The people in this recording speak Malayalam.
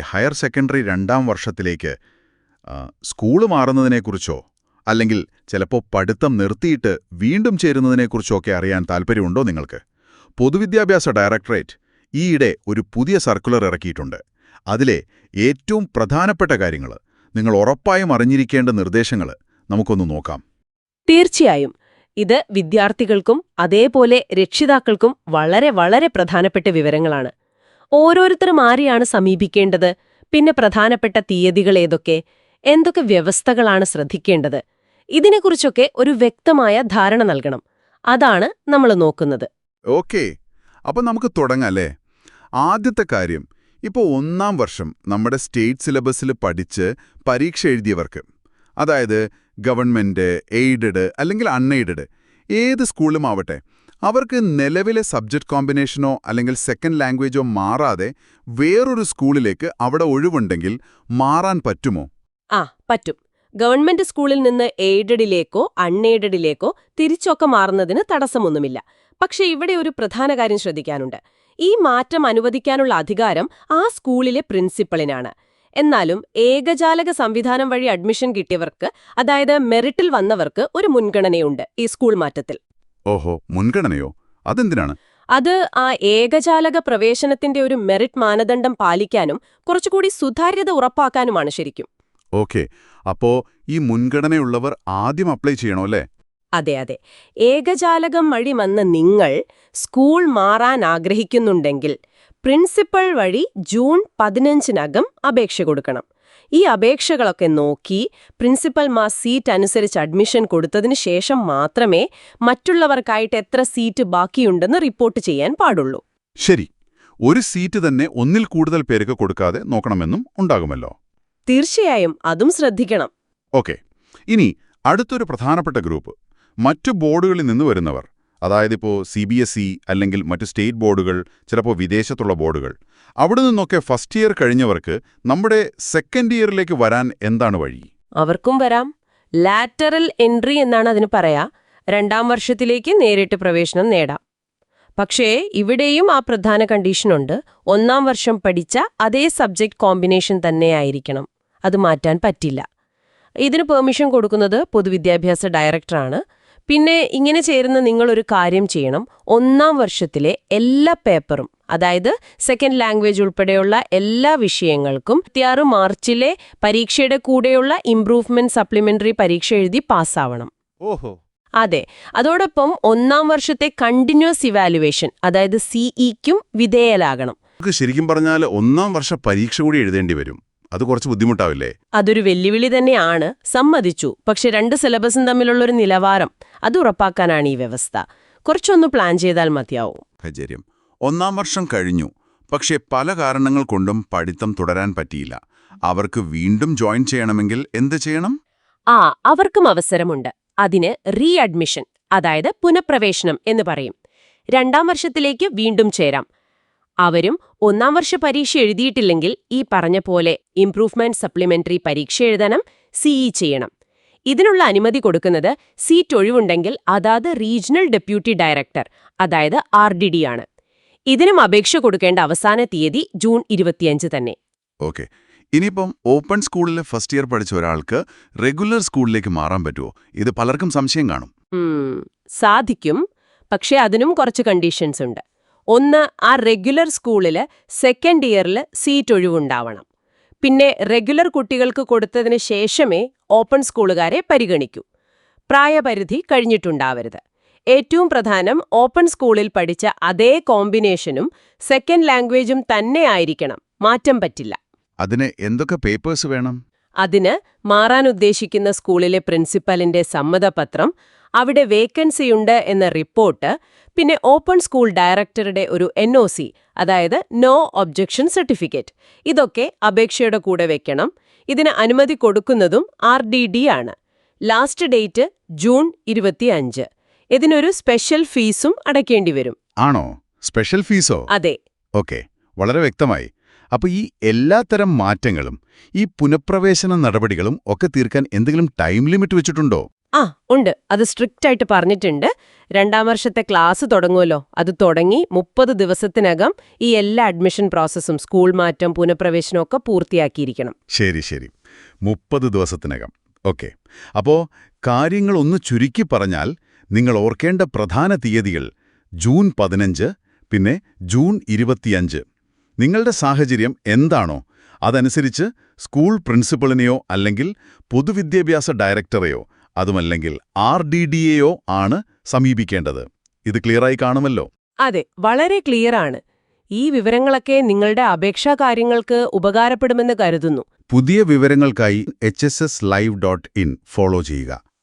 ഹയർ സെക്കൻഡറി രണ്ടാം വർഷത്തിലേക്ക് സ്കൂൾ മാറുന്നതിനെക്കുറിച്ചോ അല്ലെങ്കിൽ ചിലപ്പോൾ പഠിത്തം നിർത്തിയിട്ട് വീണ്ടും ചേരുന്നതിനെക്കുറിച്ചോ ഒക്കെ അറിയാൻ താൽപ്പര്യമുണ്ടോ നിങ്ങൾക്ക്? പൊതുവിദ്യാഭ്യാസ ഡയറക്ടറേറ്റ് ഈയിടെ ഒരു പുതിയ സർക്കുലർ ഇറക്കിയിട്ടുണ്ട്. അതിലെ ഏറ്റവും പ്രധാനപ്പെട്ട കാര്യങ്ങൾ നിങ്ങൾ ഉറപ്പായും അറിഞ്ഞിരിക്കേണ്ട നിർദ്ദേശങ്ങൾ നമുക്കൊന്ന് നോക്കാം. തീർച്ചയായും. ഇത് വിദ്യാർത്ഥികൾക്കും അതേപോലെ രക്ഷിതാക്കൾക്കും വളരെ വളരെ പ്രധാനപ്പെട്ട വിവരങ്ങളാണ്. ഓരോരുത്തരും ആരെയാണ് സമീപിക്കേണ്ടത്? പിന്നെ പ്രധാനപ്പെട്ട തീയതികൾ ഏതൊക്കെ? എന്തൊക്കെ വ്യവസ്ഥകളാണ് ശ്രദ്ധിക്കേണ്ടത്? ഇതിനെക്കുറിച്ചൊക്കെ ഒരു വ്യക്തമായ ധാരണ നൽകണം. അതാണ് നമ്മൾ നോക്കുന്നത്. ഓക്കെ. അപ്പം നമുക്ക് തുടങ്ങാം അല്ലേ? ആദ്യത്തെ കാര്യം ഇപ്പോൾ ഒന്നാം വർഷം നമ്മുടെ സ്റ്റേറ്റ് സിലബസിൽ പഠിച്ച് പരീക്ഷ എഴുതിയവർക്ക് അതായത് ഗവൺമെന്റ് എയ്ഡഡ് അല്ലെങ്കിൽ അൺഎയ്ഡഡ് ഏത് സ്കൂളിലും ആവട്ടെ അവർക്ക് നിലവിലെ സബ്ജക്റ്റ് കോമ്പിനേഷനോ അല്ലെങ്കിൽ സെക്കൻഡ് ലാംഗ്വേജോ മാറാതെ വേറൊരു സ്കൂളിലേക്ക് അവിടെ ഒഴിവുണ്ടെങ്കിൽ മാറാൻ പറ്റുമോ? ആ പറ്റും. ഗവൺമെന്റ് സ്കൂളിൽ നിന്ന് എയ്ഡഡിലേക്കോ അൺഎയ്ഡഡിലേക്കോ തിരിച്ചൊക്കെ മാറുന്നതിന് തടസ്സമൊന്നുമില്ല. പക്ഷെ ഇവിടെ ഒരു പ്രധാന കാര്യം ശ്രദ്ധിക്കാനുണ്ട്. ഈ മാറ്റം അനുവദിക്കാനുള്ള അധികാരം ആ സ്കൂളിലെ പ്രിൻസിപ്പളിനാണ്. എന്നാലും ഏകജാലക സംവിധാനം വഴി അഡ്മിഷൻ കിട്ടിയവർക്ക് അതായത് മെറിറ്റിൽ വന്നവർക്ക് ഒരു മുൻഗണനയുണ്ട് ഈ സ്കൂൾ മാറ്റത്തിൽ. ഓഹോ മുൻഗണനയോ? അതെന്തിനാണ്? അത് ആ ഏകജാലക പ്രവേശനത്തിന്റെ ഒരു മെറിറ്റ് മാനദണ്ഡം പാലിക്കാനും കുറച്ചുകൂടി സുതാര്യത ഉറപ്പാക്കാനുമാണ് ശരിക്കും. ഓക്കെ. അപ്പോ ഈ മുൻഗണനയുള്ളവർ ആദ്യം അപ്ലൈ ചെയ്യണോ അല്ലേ? അതെ അതെ. ഏകജാലകം വഴി വന്ന നിങ്ങൾ സ്കൂൾ മാറാൻ ആഗ്രഹിക്കുന്നുണ്ടെങ്കിൽ പ്രിൻസിപ്പൽ വഴി ജൂൺ പതിനഞ്ചിനകം അപേക്ഷ കൊടുക്കണം. ഈ അപേക്ഷകളൊക്കെ നോക്കി പ്രിൻസിപ്പൽ പ്രിൻസിപ്പൽമാർ സീറ്റ് അനുസരിച്ച് അഡ്മിഷൻ കൊടുത്തതിന് ശേഷം മാത്രമേ മറ്റുള്ളവർക്കായിട്ട് എത്ര സീറ്റ് ബാക്കിയുണ്ടെന്ന് റിപ്പോർട്ട് ചെയ്യാൻ പാടുള്ളൂ. ശരി. ഒരു സീറ്റ് തന്നെ ഒന്നിൽ കൂടുതൽ പേർക്ക് കൊടുക്കാതെ നോക്കണമെന്നും ഉണ്ടാകുമല്ലോ. തീർച്ചയായും അതും ശ്രദ്ധിക്കണം. ഓക്കെ. ഇനി അടുത്തൊരു പ്രധാനപ്പെട്ട ഗ്രൂപ്പ്. മറ്റു ബോർഡുകളിൽ നിന്ന് വരുന്നവർ. അതായത് ഇപ്പോൾ സി ബി എസ് ഇ അല്ലെങ്കിൽ മറ്റ് സ്റ്റേറ്റ് ബോർഡുകൾ ചിലപ്പോൾ വിദേശത്തുള്ള ബോർഡുകൾ അവിടെ നിന്നൊക്കെ ഫസ്റ്റ് ഇയർ കഴിഞ്ഞവർക്ക് നമ്മുടെ സെക്കൻഡ് ഇയറിലേക്ക് വരാൻ എന്താണ് വഴി? അവർക്കും വരാം. ലാറ്ററൽ എൻട്രി എന്നാണ് അതിന് പറയാ. രണ്ടാം വർഷത്തിലേക്ക് നേരിട്ട് പ്രവേശനം നേടാം. പക്ഷേ ഇവിടെയും ആ പ്രധാന കണ്ടീഷനുണ്ട് ഒന്നാം വർഷം പഠിച്ച അതേ സബ്ജക്റ്റ് കോമ്പിനേഷൻ തന്നെയായിരിക്കണം. അത് മാറ്റാൻ പറ്റില്ല. ഇതിന് പെർമിഷൻ കൊടുക്കുന്നത് പൊതുവിദ്യാഭ്യാസ ഡയറക്ടറാണ് പിന്നെ ഇങ്ങനെ ചേരുന്ന നിങ്ങളൊരു കാര്യം ചെയ്യണം. ഒന്നാം വർഷത്തിലെ എല്ലാ പേപ്പറും അതായത് സെക്കൻഡ് ലാംഗ്വേജ് ഉൾപ്പെടെയുള്ള എല്ലാ വിഷയങ്ങൾക്കും ഇരുപത്തിയാറ് മാർച്ചിലെ പരീക്ഷയുടെ കൂടെയുള്ള ഇംപ്രൂവ്മെന്റ് സപ്ലിമെന്ററി പരീക്ഷ എഴുതി പാസ്സാവണം. ഓഹോ. അതെ. അതോടൊപ്പം ഒന്നാം വർഷത്തെ കണ്ടിന്യൂസ് ഇവാലുവേഷൻ അതായത് സിഇക്കും വിധേയലാകണം. നമുക്ക് ശരിക്കും പറഞ്ഞാൽ ഒന്നാം വർഷ പരീക്ഷ കൂടി എഴുതേണ്ടി വരും. അത് കുറച്ച് ബുദ്ധിമുട്ടാവില്ലേ? അതൊരു വെല്ലുവിളി തന്നെയാണ്. സമ്മതിച്ചു. പക്ഷെ രണ്ട് സിലബസും തമ്മിലുള്ളൊരു നിലവാരം അത് ഉറപ്പാക്കാനാണ് ഈ വ്യവസ്ഥ. കുറച്ചൊന്ന് പ്ലാൻ ചെയ്താൽ മതിയാവും. ഒന്നാം വർഷം കഴിഞ്ഞു. പക്ഷേ പല കാരണങ്ങൾ കൊണ്ടും പഠിത്തം തുടരാൻ പറ്റിയില്ല. അവർക്ക് വീണ്ടും ജോയിൻ ചെയ്യണമെങ്കിൽ എന്ത് ചെയ്യണം? ആ അവർക്കും അവസരമുണ്ട്. അതിന് റീ അഡ്മിഷൻ അതായത് പുനഃപ്രവേശനം എന്ന് പറയും. രണ്ടാം വർഷത്തിലേക്ക് വീണ്ടും ചേരാം. അവരും ഒന്നാം വർഷ പരീക്ഷ എഴുതിയിട്ടില്ലെങ്കിൽ ഈ പറഞ്ഞ പോലെ ഇംപ്രൂവ്മെന്റ് സപ്ലിമെന്ററി പരീക്ഷ എഴുതണം സിഇ ചെയ്യണം. ഇതിനുള്ള അനുമതി കൊടുക്കുന്നത് സീറ്റ് ഒഴിവുണ്ടെങ്കിൽ അതാത് റീജിയണൽ ഡെപ്യൂട്ടി ഡയറക്ടർ അതായത് ആർ ഡി ഡി ആണ്. ഇതിനും അപേക്ഷ കൊടുക്കേണ്ട അവസാന തീയതി ജൂൺ ഇരുപത്തിയഞ്ച് തന്നെ. ഓക്കെ. ഇനിയിപ്പം ഓപ്പൺ സ്കൂളിലെ ഫസ്റ്റ് ഇയർ പഠിച്ച ഒരാൾക്ക് റെഗുലർ സ്കൂളിലേക്ക് മാറാൻ പറ്റുമോ ഇത് പലർക്കും സംശയം കാണും. സാധിക്കും. പക്ഷേ അതിനും കുറച്ച് കണ്ടീഷൻസ് ഉണ്ട്. ഒന്ന് ആ റെഗുലർ സ്കൂളിൽ സെക്കൻഡ് ഇയറിൽ സീറ്റ് ഒഴിവുണ്ടാവണം. പിന്നെ റെഗുലർ കുട്ടികൾക്ക് കൊടുത്തതിന് ശേഷമേ ഓപ്പൺ സ്കൂളുകാരെ പരിഗണിക്കൂ. പ്രായപരിധി കഴിഞ്ഞിട്ടുണ്ടാവരുത്. ഏറ്റവും പ്രധാനം ഓപ്പൺ സ്കൂളിൽ പഠിച്ച അതേ കോമ്പിനേഷനും സെക്കൻഡ് ലാംഗ്വേജും തന്നെ ആയിരിക്കണം. മാറ്റം പറ്റില്ല. അതിന് എന്തൊക്കെ പേപ്പേഴ്സ് വേണം? അതിന് മാറാൻ ഉദ്ദേശിക്കുന്ന സ്കൂളിലെ പ്രിൻസിപ്പലിന്റെ സമ്മതപത്രം അവിടെ വേക്കൻസിയുണ്ട് എന്ന റിപ്പോർട്ട് പിന്നെ ഓപ്പൺ സ്കൂൾ ഡയറക്ടറുടെ ഒരു എൻ അതായത് നോ ഒബ്ജക്ഷൻ സർട്ടിഫിക്കറ്റ് ഇതൊക്കെ അപേക്ഷയുടെ കൂടെ വെക്കണം. ഇതിന് അനുമതി കൊടുക്കുന്നതും ആർ ആണ്. ലാസ്റ്റ് ഡേറ്റ് ജൂൺ ഇരുപത്തിയഞ്ച്. ഇതിനൊരു സ്പെഷ്യൽ ഫീസും അടയ്ക്കേണ്ടി വരും. ആണോ? സ്പെഷ്യൽ ഫീസോ അതെ. ഓക്കെ വളരെ വ്യക്തമായി. അപ്പോൾ ഈ എല്ലാത്തരം മാറ്റങ്ങളും ഈ പുനഃപ്രവേശന നടപടികളും ഒക്കെ തീർക്കാൻ എന്തെങ്കിലും ടൈം ലിമിറ്റ് വെച്ചിട്ടുണ്ടോ? ആ ഉണ്ട്. അത് സ്ട്രിക്റ്റ് ആയിട്ട് പറഞ്ഞിട്ടുണ്ട്. രണ്ടാം വർഷത്തെ ക്ലാസ് തുടങ്ങുമല്ലോ. അത് തുടങ്ങി മുപ്പത് ദിവസത്തിനകം ഈ എല്ലാ അഡ്മിഷൻ പ്രോസസ്സും സ്കൂൾ മാറ്റം പുനഃപ്രവേശനം ഒക്കെ പൂർത്തിയാക്കിയിരിക്കണം. ശരി ശരി. മുപ്പത് ദിവസത്തിനകം. ഓക്കെ. അപ്പോ കാര്യങ്ങൾ ഒന്ന് ചുരുക്കി പറഞ്ഞാൽ നിങ്ങൾ ഓർക്കേണ്ട പ്രധാന തീയതികൾ ജൂൺ പതിനഞ്ച് പിന്നെ ജൂൺ ഇരുപത്തിയഞ്ച്. നിങ്ങളുടെ സാഹചര്യം എന്താണോ അതനുസരിച്ച് സ്കൂൾ പ്രിൻസിപ്പളിനെയോ അല്ലെങ്കിൽ പൊതുവിദ്യാഭ്യാസ ഡയറക്ടറെയോ അതുമല്ലെങ്കിൽ ആർ ഡി ഡി എയോ ആണ് സമീപിക്കേണ്ടത്. ഇത് ക്ലിയറായി കാണുമല്ലോ? അതെ വളരെ ക്ലിയറാണ്. ആണ് ഈ വിവരങ്ങളൊക്കെ നിങ്ങളുടെ അപേക്ഷാ കാര്യങ്ങൾക്ക് ഉപകാരപ്പെടുമെന്ന് കരുതുന്നു. പുതിയ വിവരങ്ങൾക്കായി H S S live dot in follow ചെയ്യുക.